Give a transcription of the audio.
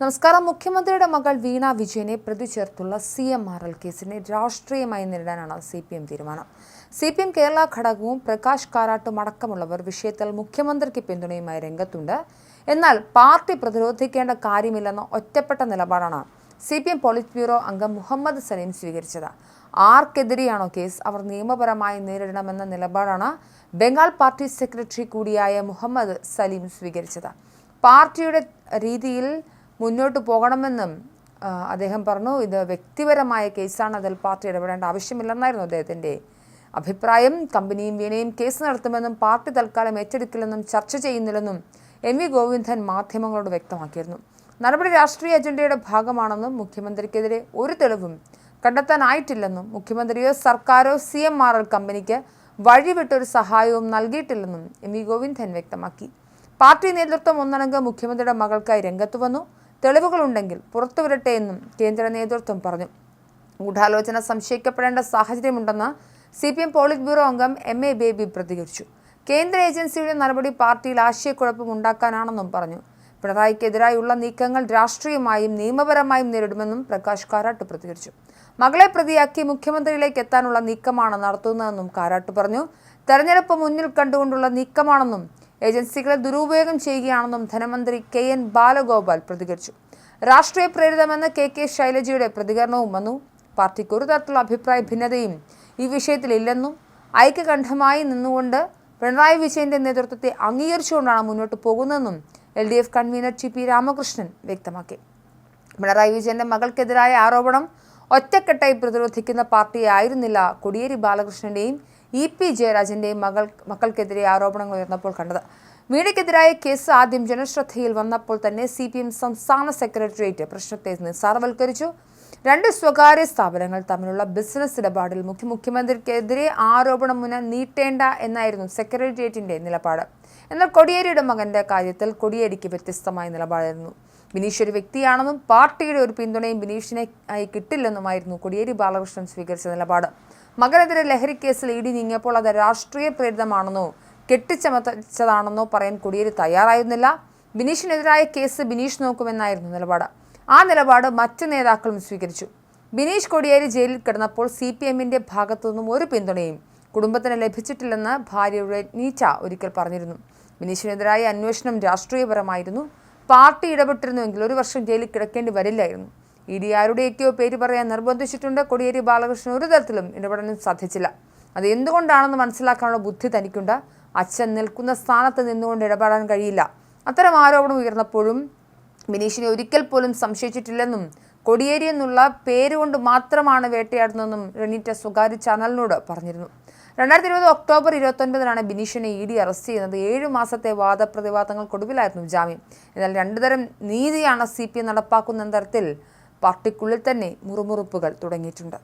നമസ്കാരം. മുഖ്യമന്ത്രിയുടെ മകൾ വീണ വിജയനെ പ്രതി ചേർത്തുള്ള സി എം ആർ എൽ കേസിനെ രാഷ്ട്രീയമായി നേരിടാനാണ് സി പി എം തീരുമാനം. സി പി എം കേരള ഘടകവും പ്രകാശ് കാരാട്ടും അടക്കമുള്ളവർ വിഷയത്തിൽ മുഖ്യമന്ത്രിക്ക് പിന്തുണയുമായി രംഗത്തുണ്ട്. എന്നാൽ പാർട്ടി പ്രതിരോധിക്കേണ്ട കാര്യമില്ലെന്ന ഒറ്റപ്പെട്ട നിലപാടാണ് C P M polit bureau അംഗം മുഹമ്മദ് സലീം സ്വീകരിച്ചത്. ആർക്കെതിരെയാണോ കേസ്? അവർ നിയമപരമായി നേരിടണമെന്ന നിലപാടാണ് ബംഗാൾ പാർട്ടി സെക്രട്ടറി കൂടിയായ മുഹമ്മദ് സലീം സ്വീകരിച്ചത്. പാർട്ടിയുടെ രീതിയിൽ മുന്നോട്ട് പോകണമെന്നും അദ്ദേഹം പറഞ്ഞു ഇത് വ്യക്തിപരമായ കേസാണ് അതിൽ പാർട്ടി ഇടപെടേണ്ട ആവശ്യമില്ലെന്നായിരുന്നു അദ്ദേഹത്തിന്റെ അഭിപ്രായം. കമ്പനിയും വീണയും കേസ് നടത്തുമെന്നും പാർട്ടി തൽക്കാലം ഏറ്റെടുക്കില്ലെന്നും ചർച്ച ചെയ്യുന്നില്ലെന്നും എം വി ഗോവിന്ദൻ മാധ്യമങ്ങളോട് വ്യക്തമാക്കിയിരുന്നു. നടപടി രാഷ്ട്രീയ അജണ്ടയുടെ ഭാഗമാണെന്നും മുഖ്യമന്ത്രിക്കെതിരെ ഒരു തെളിവും കണ്ടെത്താനായിട്ടില്ലെന്നും മുഖ്യമന്ത്രിയോ സർക്കാരോ സി എം ആർ എൽ കമ്പനിക്ക് വഴിവിട്ടൊരു സഹായവും നൽകിയിട്ടില്ലെന്നും എം വി ഗോവിന്ദൻ വ്യക്തമാക്കി. പാർട്ടി നേതൃത്വം ഒന്നടങ്കം മുഖ്യമന്ത്രിയുടെ മകൾക്കായി രംഗത്തു വന്നു. തെളിവുകളുണ്ടെങ്കിൽ പുറത്തുവരട്ടെ എന്നും കേന്ദ്ര നേതൃത്വം പറഞ്ഞു. ഗൂഢാലോചന സംശയിക്കപ്പെടേണ്ട സാഹചര്യമുണ്ടെന്ന് C P M polit bureau അംഗം എം എ ബേബി പ്രതികരിച്ചു. കേന്ദ്ര ഏജൻസിയുടെ നടപടി പാർട്ടിയിൽ ആശയക്കുഴപ്പം ഉണ്ടാക്കാനാണെന്നും പറഞ്ഞു. പിണറായിക്കെതിരായുള്ള നീക്കങ്ങൾ രാഷ്ട്രീയമായും നിയമപരമായും നേരിടുമെന്നും പ്രകാശ് കാരാട്ട് പ്രതികരിച്ചു. മകളെ പ്രതിയാക്കി മുഖ്യമന്ത്രിയിലേക്ക് എത്താനുള്ള നീക്കമാണ് നടത്തുന്നതെന്നും കാരാട്ട് പറഞ്ഞു. തെരഞ്ഞെടുപ്പ് മുന്നിൽ കണ്ടുകൊണ്ടുള്ള നീക്കമാണെന്നും ഏജൻസികളെ ദുരുപയോഗം ചെയ്യുകയാണെന്നും ധനമന്ത്രി കെ എൻ ബാലഗോപാൽ പ്രതികരിച്ചു. രാഷ്ട്രീയ പ്രേരിതമെന്ന് കെ കെ ശൈലജയുടെ പ്രതികരണവും വന്നു. പാർട്ടിക്ക് ഒരു തരത്തിലുള്ള അഭിപ്രായ ഭിന്നതയും ഈ വിഷയത്തിലില്ലെന്നും ഐക്യകണ്ഠമായി നിന്നുകൊണ്ട് പിണറായി വിജയന്റെ നേതൃത്വത്തെ അംഗീകരിച്ചുകൊണ്ടാണ് മുന്നോട്ട് പോകുന്നതെന്നും L D F convener T P Ramakrishnan വ്യക്തമാക്കി. പിണറായി വിജയന്റെ മകൾക്കെതിരായ ആരോപണം ഒറ്റക്കെട്ടായി പ്രതിരോധിക്കുന്ന പാർട്ടിയായിരുന്നില്ല കൊടിയേരി ബാലകൃഷ്ണന്റെയും ഇ പി ജയരാജന്റെയും മകൾ മക്കൾക്കെതിരെ ആരോപണങ്ങൾ ഉയർന്നപ്പോൾ കണ്ടത്. മീഡിയക്കെതിരായ കേസ് ആദ്യം ജനശ്രദ്ധയിൽ വന്നപ്പോൾ തന്നെ സി പി എം സംസ്ഥാന സെക്രട്ടേറിയറ്റ് പ്രശ്നത്തെ നിസ്സാരവൽക്കരിച്ചു. രണ്ട് സ്വകാര്യ സ്ഥാപനങ്ങൾ തമ്മിലുള്ള ബിസിനസ് ഇടപാടിൽ മുഖ്യ മുഖ്യമന്ത്രിക്കെതിരെ ആരോപണം മുന നീട്ടേണ്ട എന്നായിരുന്നു സെക്രട്ടേറിയറ്റിന്റെ നിലപാട്. എന്നാൽ കൊടിയേരിയുടെ മകന്റെ കാര്യത്തിൽ കൊടിയേരിക്ക് വ്യത്യസ്തമായ നിലപാടായിരുന്നു. ബിനീഷ് ഒരു വ്യക്തിയാണെന്നും പാർട്ടിയുടെ ഒരു പിന്തുണയും ബിനീഷിനെ ആയി കിട്ടില്ലെന്നുമായിരുന്നു കോടിയേരി ബാലകൃഷ്ണൻ സ്വീകരിച്ച നിലപാട്. മകനെതിരെ ലഹരി കേസിൽ ഇടി നീങ്ങിയപ്പോൾ അത് രാഷ്ട്രീയ പ്രേരിതമാണെന്നോ കെട്ടിച്ചമച്ചതാണെന്നോ പറയാൻ കോടിയേരി തയ്യാറായിരുന്നില്ല. ബിനീഷിനെതിരായ കേസ് ബിനീഷ് നോക്കുമെന്നായിരുന്നു നിലപാട്. ആ നിലപാട് മറ്റ് നേതാക്കളും സ്വീകരിച്ചു. ബിനീഷ് കൊടിയേരി ജയിലിൽ കിടന്നപ്പോൾ സി പി എമ്മിന്റെ ഭാഗത്തുനിന്നും ഒരു പിന്തുണയും കുടുംബത്തിന് ലഭിച്ചിട്ടില്ലെന്ന് ഭാര്യയുടെ നീച്ച ഒരിക്കൽ പറഞ്ഞിരുന്നു. ബിനീഷിനെതിരായ അന്വേഷണം രാഷ്ട്രീയപരമായിരുന്നു. പാർട്ടി ഇടപെട്ടിരുന്നുവെങ്കിൽ ഒരു വർഷം ജയിലിൽ കിടക്കേണ്ടി വരില്ലായിരുന്നു. ഇ ഡി ആരുടെയൊക്കെയോ പേര് പറയാൻ നിർബന്ധിച്ചിട്ടുണ്ട്. കൊടിയേരി ബാലകൃഷ്ണൻ ഒരു തരത്തിലും ഇടപെടാനും സാധിച്ചില്ല. അത് എന്തുകൊണ്ടാണെന്ന് മനസ്സിലാക്കാനുള്ള ബുദ്ധി തനിക്കുണ്ട്. അച്ഛൻ നിൽക്കുന്ന സ്ഥാനത്ത് നിന്നുകൊണ്ട് ഇടപെടാൻ കഴിയില്ല. അത്തരം ആരോപണം ഉയർന്നപ്പോഴും ബിനീഷിനെ ഒരിക്കൽ പോലും സംശയിച്ചിട്ടില്ലെന്നും കൊടിയേരി എന്നുള്ള പേരുകൊണ്ട് മാത്രമാണ് വേട്ടയാടുന്നതെന്നും റെനീറ്റ സ്വകാര്യ ചാനലിനോട് പറഞ്ഞിരുന്നു. രണ്ടായിരത്തി ഇരുപത് ഒക്ടോബർ ഇരുപത്തൊൻപതിനാണ് ബിനീഷിനെ ഇ ഡി അറസ്റ്റ് ചെയ്യുന്നത്. ഏഴു മാസത്തെ വാദപ്രതിവാദങ്ങൾക്കൊടുവിലായിരുന്നു ജാമ്യം. എന്നാൽ രണ്ടുതരം നീതിയാണ് സി പി നടപ്പാക്കുന്ന തരത്തിൽ പാർട്ടിക്കുള്ളിൽ തന്നെ മുറുമുറുപ്പുകൾ തുടങ്ങിയിട്ടുണ്ട്.